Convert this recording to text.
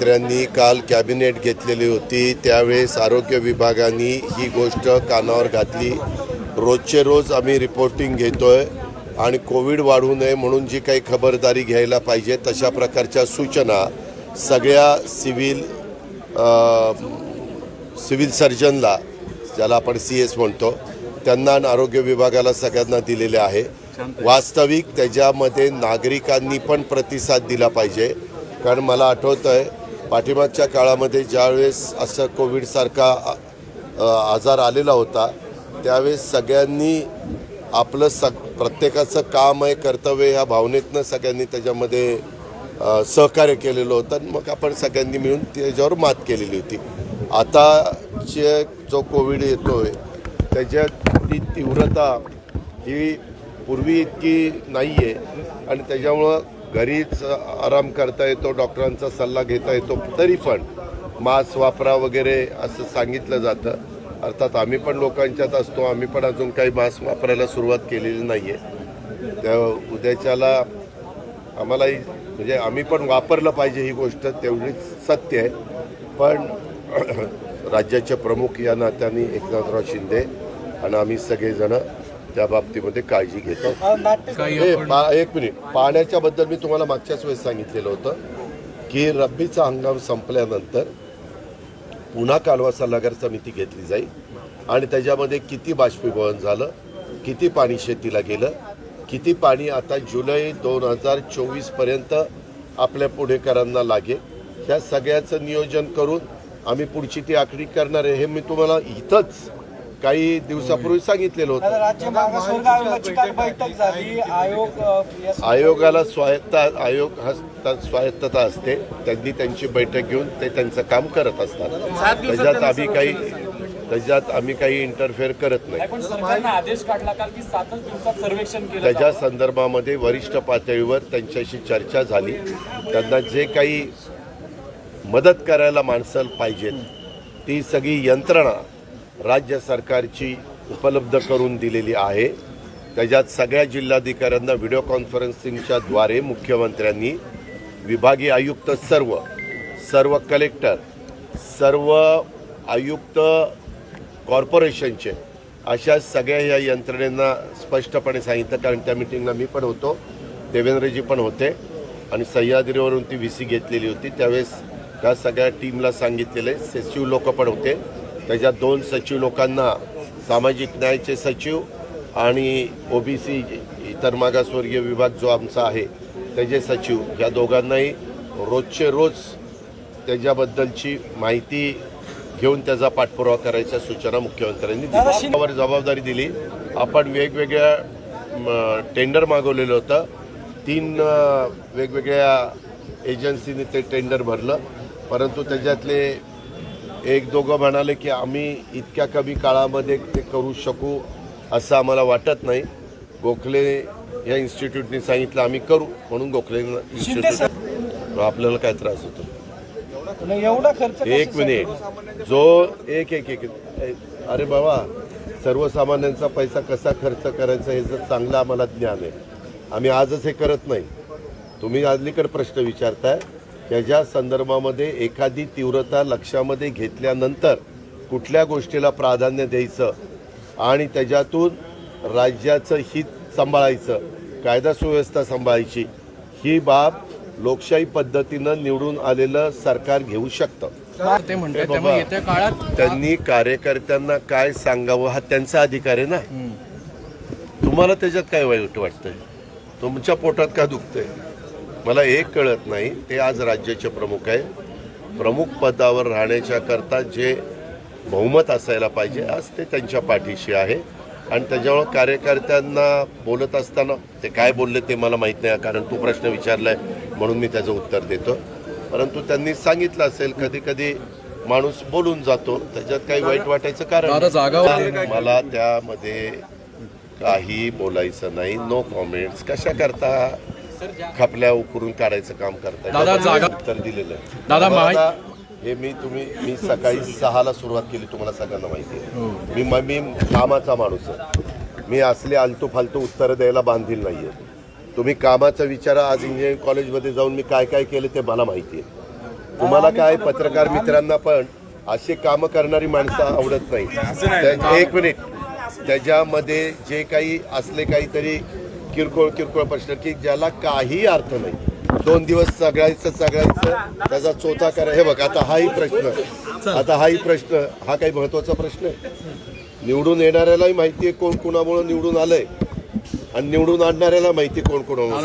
मंत्र्यांनी काल कॅबिनेट घेतलेली होती. त्यावेळेस आरोग्य विभागाने ही गोष्ट कानावर घातली. रोजचे रोज आम्ही रिपोर्टिंग घेतोय आणि कोविड वाढू नये म्हणून जी काही खबरदारी घ्यायला पाहिजे तशा प्रकारच्या सूचना सगळ्या सिव्हिल सिव्हिल सर्जनला ज्याला आपण सी एस म्हणतो त्यांना आणि आरोग्य विभागाला सगळ्यांना दिलेले आहे. वास्तविक त्याच्यामध्ये नागरिकांनी पण प्रतिसाद दिला पाहिजे. कारण मला आठवतं आहे पाठीमागच्या काळामध्ये ज्यावेळेस असं कोविडसारखा आजार आलेला होता त्यावेळेस सगळ्यांनी आपलं सग प्रत्येकाचं काम आहे कर्तव्य ह्या भावनेतनं सगळ्यांनी त्याच्यामध्ये सहकार्य केलेलं होतं आणि मग आपण सगळ्यांनी मिळून त्याच्यावर मात केलेली होती. आताचे जो कोविड येतो त्याच्यात ती तीव्रता ही पूर्वी इतकी नाही आहे आणि त्याच्यामुळं घरीच आराम करता येतो डॉक्टरांचा सल्ला घेता येतो तरी पण मास्क वापरा वगैरे असं सांगितलं जातं. अर्थात आम्ही पण लोकांच्यात असतो आम्ही पण अजून काही मास्क वापरायला सुरुवात केलेली नाही आहे त्या उद्याच्याला आम्हालाही म्हणजे आम्ही पण वापरलं पाहिजे ही गोष्ट तेवढीच सत्य आहे. पण राज्याचे प्रमुख या नात्याने एकनाथराव शिंदे आणि आम्ही सगळेजणं त्या बाबतीमध्ये काळजी घेतो. हे, एक मिनिट. पाण्याच्या बद्दल मी तुम्हाला मागच्याच वेळेस सांगितलेलं होतं की रब्बीचा हंगाम संपल्यानंतर पुन्हा कालवा सल्लागार समिती घेतली जाईल आणि त्याच्यामध्ये किती बाष्पीभवन झालं किती पाणी शेतीला गेलं किती पाणी आता जुलै दोन हजार चोवीसपर्यंत आपल्या पुढेकरांना लागेल. ह्या सगळ्याचं नियोजन करून आम्ही पुढची ती आखणी करणार आहे हे मी तुम्हाला इथंच काही दिवसापूर्वी सांगितलेलं होतं. आयोगाला स्वायत्त आयोग हा स्वायत्तता असते. त्यांनी त्यांची बैठक घेऊन ते त्यांचं काम करत असतात. त्याच्यात आम्ही काही त्याच्यात आम्ही काही इंटरफेअर करत नाही. पण सरकारनं आदेश काढला काल की सातच दिवसात सर्वेक्षण केलं त्याच्या संदर्भामध्ये वरिष्ठ पातळीवर त्यांच्याशी चर्चा झाली. त्यांना जे काही मदत करायला माणसं पाहिजेत ती सगळी यंत्रणा राज्य सरकारची उपलब्ध करून दिलेली आहे. त्याच्यात सगळ्या जिल्हाधिकाऱ्यांना व्हिडिओ कॉन्फरन्सिंगच्या द्वारे मुख्यमंत्र्यांनी विभागीय आयुक्त सर्व सर्व कलेक्टर सर्व आयुक्त कॉर्पोरेशनचे अशा सगळ्या या यंत्रणेंना स्पष्टपणे सांगितलं. कारण त्या मिटिंगला मी पण होतो देवेंद्रजी पण होते आणि सह्याद्रीवरून ती व्ही सी घेतलेली होती. त्यावेळेस त्या सगळ्या टीमला सांगितलेले सचिव लोक पण होते. त्याच्यात दोन सचिव लोकांना सामाजिक न्यायाचे सचिव आणि ओबीसी इतर मागासवर्गीय विभाग जो आमचा आहे त्याचे सचिव. या दोघांनाही रोजचे रोज त्याच्याबद्दलची माहिती घेऊन त्याचा पाठपुरावा करायच्या सूचना मुख्यमंत्र्यांनी दिल्या. त्यावर जबाबदारी दिली. आपण वेगवेगळ्या टेंडर मागवलेलं होतं. तीन वेगवेगळ्या एजन्सीने ते टेंडर भरलं. परंतु त्याच्यातले एक दोघं म्हणाले की आम्ही इतक्या कमी काळामध्ये ते करू शकू असं आम्हाला वाटत नाही. गोखले या इन्स्टिट्यूटने सांगितलं आम्ही करू. म्हणून गोखले इन्स्टिट्यूट आपल्याला काय त्रास होतो? नाही, एवढा खर्च एक? मिनिट. जो एक एक एक अरे बाबा सर्वसामान्यांचा पैसा कसा खर्च करायचा हे जर चांगलं आम्हाला ज्ञान आहे. आम्ही आजच हे करत नाही. तुम्ही अलीकडे प्रश्न विचारताय. त्याच्या संदर्भामध्ये एखादी तीव्रता लक्षामध्ये घेतल्यानंतर कुठल्या गोष्टीला प्राधान्य द्यायचं आणि त्याच्यातून राज्याचं हित सांभाळायचं कायदा सुव्यवस्था सांभाळायची ही बाब लोकशाही पद्धतीनं निवडून आलेलं सरकार घेऊ शकतं. ते काळात त्यांनी कार्यकर्त्यांना काय सांगावं हा त्यांचा अधिकार आहे ना? तुम्हाला त्याच्यात काय वाईट वाटतंय? तुमच्या पोटात का दुखतंय? मला एक कळत नाही ते आज राज्याचे प्रमुख आहे. प्रमुख पदावर राहण्याच्या करता जे बहुमत असायला पाहिजे आज ते त्यांच्या पाठीशी आहे. आणि त्याच्यामुळं कार्यकर्त्यांना बोलत असताना ते काय बोलले ते मला माहीत नाही कारण तू प्रश्न विचारलाय म्हणून मी त्याचं उत्तर देतो. परंतु त्यांनी सांगितलं असेल कधी कधी माणूस बोलून जातो त्याच्यात काही वाईट वाटायचं कारण. मला त्यामध्ये काही बोलायचं नाही नो कॉमेंट्स कशा करता खपल्या उकरून काढायचं काम करताय. दादा, जागा- उत्तर दिलेलं आहे. दादा, हे मी तुम्ही मी सकाळी सहाला सुरुवात केली तुम्हाला सगळ्यांना माहिती आहे. मी म- कामाचा माणूस आहे. मी असले आलतू फालतू उत्तरं द्यायला बांधील नाहीये. तुम्ही कामाचा विचार आज इंजिनिअरिंग कॉलेजमध्ये जाऊन मी काय काय केलं ते मला माहिती आहे. तुम्हाला काय पत्रकार मित्रांना पण असे काम करणारी माणसं आवडत नाही. एक मिनिट. त्याच्यामध्ये जे काही असले काहीतरी किरकोळ किरकोळ प्रश्न की ज्याला काही अर्थ नाही. दोन दिवस सगळ्याचं सगळ्याचं त्याचा चोथा करा. हे बघ आता हाही प्रश्न. आता हाही प्रश्न. हा काही महत्त्वाचा प्रश्न आहे. निवडून येणाऱ्यालाही माहिती आहे कोण कोणामुळे निवडून आलंय. आणि निवडून आणणाऱ्याला माहिती कोण कोणामुळे.